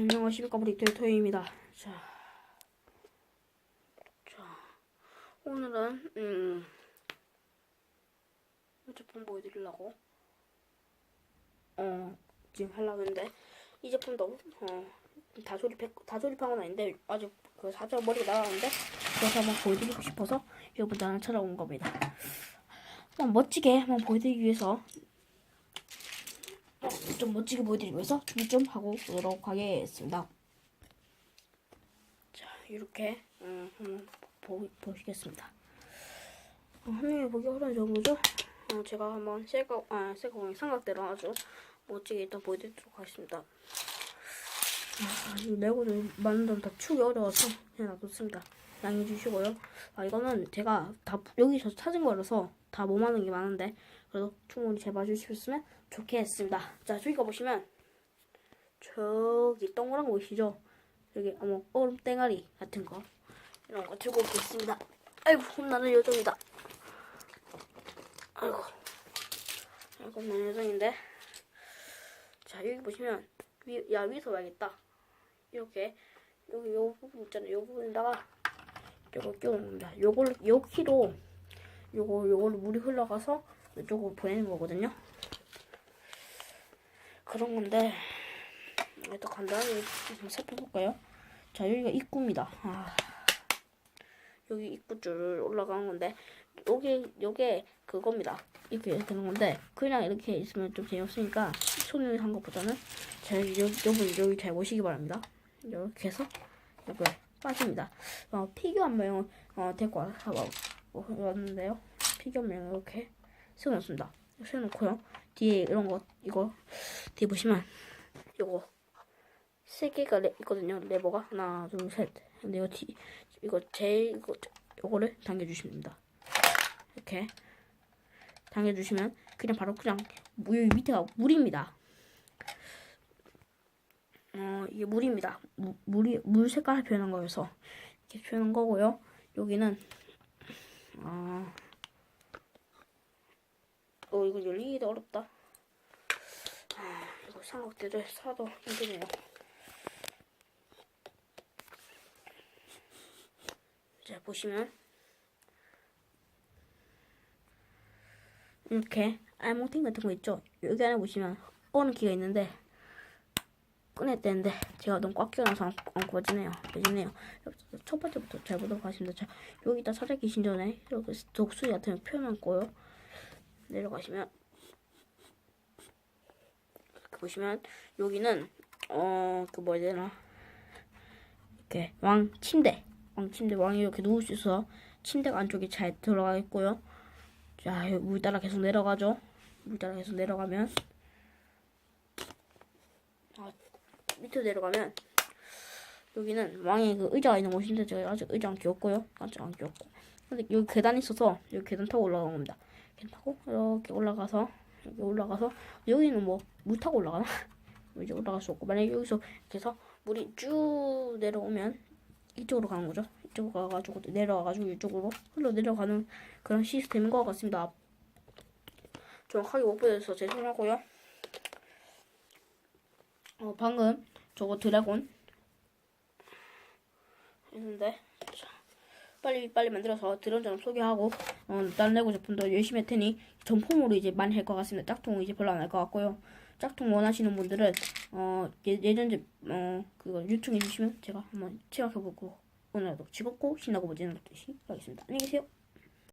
안녕하십니까 브릭토의 토요입니다. 자, 자 오늘은 음 제품 보여드리려고 어 지금 하려고 했는데 이 제품도 어 다 조립했 다 조립한 건 아닌데 아직 그 사자 머리가 나가는데 그래서 한번 보여드리고 싶어서 여러분들한테 찾아온 겁니다. 한번 멋지게 한번 보여드리기 위해서 어, 좀 멋지게 보여드리기 위해서 준비 좀 하고 오도록 하겠습니다. 자, 이렇게 음, 한번 보, 보시겠습니다. 어, 화면에 보기 어려운 정도죠? 어, 제가 한번 셀카, 아, 셀카공의 삼각대로 아주 멋지게 일단 보여드리도록 하겠습니다. 아, 이 레고를 만들면 다 추기 어려워서 그냥 놔뒀습니다. 양해해 주시고요. 아, 이거는 제가 다 여기서 찾은 거라서 다못 만든 게 많은데 그래도 충분히 잘 봐주셨으면 좋겠습니다. 자, 저기 가 보시면 저기 동그란 거 보이시죠? 여기 어머 얼음 땡아리 같은 거 이런 거 들고 오겠습니다. 아이고 혼나는 요정이다. 아이고 아이고 혼나는 요정인데 자 여기 보시면 위, 야 위에서 봐야겠다. 이렇게 여기 요 부분 있잖아요. 요 부분에다가 끼우는 겁니다. 요걸 요 키로 요거 요걸로 물이 흘러가서 이쪽으로 보내는 거거든요. 그런 건데 일단 간단하게 좀 살펴볼까요? 자 여기가 입구입니다. 아, 여기 입구 줄 올라가는 건데 요게 요게 그겁니다. 이렇게 되는 건데 그냥 이렇게 있으면 좀 재미없으니까 손을 한 것보다는 잘 여, 여러분 여기 잘 보시기 바랍니다. 이렇게 해서 이렇게 빠집니다. 어, 피규어 한 모양 어, 데리고 와서 어, 왔는데요. 피규어 모양 이렇게 세워놓습니다. 세워놓고요. 뒤에 이런 거 이거 뒤에 보시면 요거 세 개가 레, 있거든요. 레버가 하나, 둘, 셋. 근데 이거 뒤 이거 제일 이거 요거를 당겨주시면 됩니다. 이렇게 당겨주시면 그냥 바로 그냥 무- 여기 밑에가 물입니다. 어 이게 물입니다. 무, 물이 물 색깔을 표현한 거여서 이렇게 표현한 거고요. 여기는 어, 어 이거 열리기도 어렵다. 아, 이거 삼각대를 사도 힘드네요. 자 보시면 이렇게 알몸팅 같은 거 있죠? 여기 안에 보시면 어느 키가 있는데 꺼냈대는데 제가 너무 꽉 끼워놔서 안, 안 꽂지네요. 빼지네요. 첫 번째부터 잘 보도록 하겠습니다. 자, 여기다 살짝 계신 전에 이렇게 독수리 같은 거 펴놓고요. 내려가시면 보시면 여기는 어 그 뭐야 되나 이렇게 왕 침대 왕 침대 왕이 이렇게 누울 수 있어 침대가 안쪽에 잘 들어가 있고요. 자, 물 따라 계속 내려가죠. 물 따라 계속 내려가면 아, 밑으로 내려가면 여기는 왕의 그 의자가 있는 곳인데 제가 아직 의자 안 끼웠고요. 아직 안 끼웠고. 근데 여기 계단이 있어서 여기 계단 타고 올라가는 겁니다. 계단 타고 이렇게 올라가서 여기 올라가서 여기는 뭐 물 타고 올라가나? 이제 올라갈 수 없고 만약에 여기서 해서 물이 쭉 내려오면 이쪽으로 가는 거죠. 이쪽으로 가가지고 내려와가지고 이쪽으로 흘러 내려가는 그런 시스템인 것 같습니다. 정확하게 못 보여서 죄송하고요. 어, 방금 저거 드래곤 했는데 자, 빨리 빨리 만들어서 드론처럼 소개하고 어, 다른 레고 제품도 열심히 할 테니 전폼으로 이제 많이 할 것 같습니다. 짝퉁 이제 별로 안 할 것 같고요. 짝퉁 원하시는 분들은 어, 예, 제 어, 그거 요청해 주시면 제가 한번 체험해보고 오늘도 즐겁고 신나고 멋지는 것듯이 하겠습니다. 안녕히 계세요.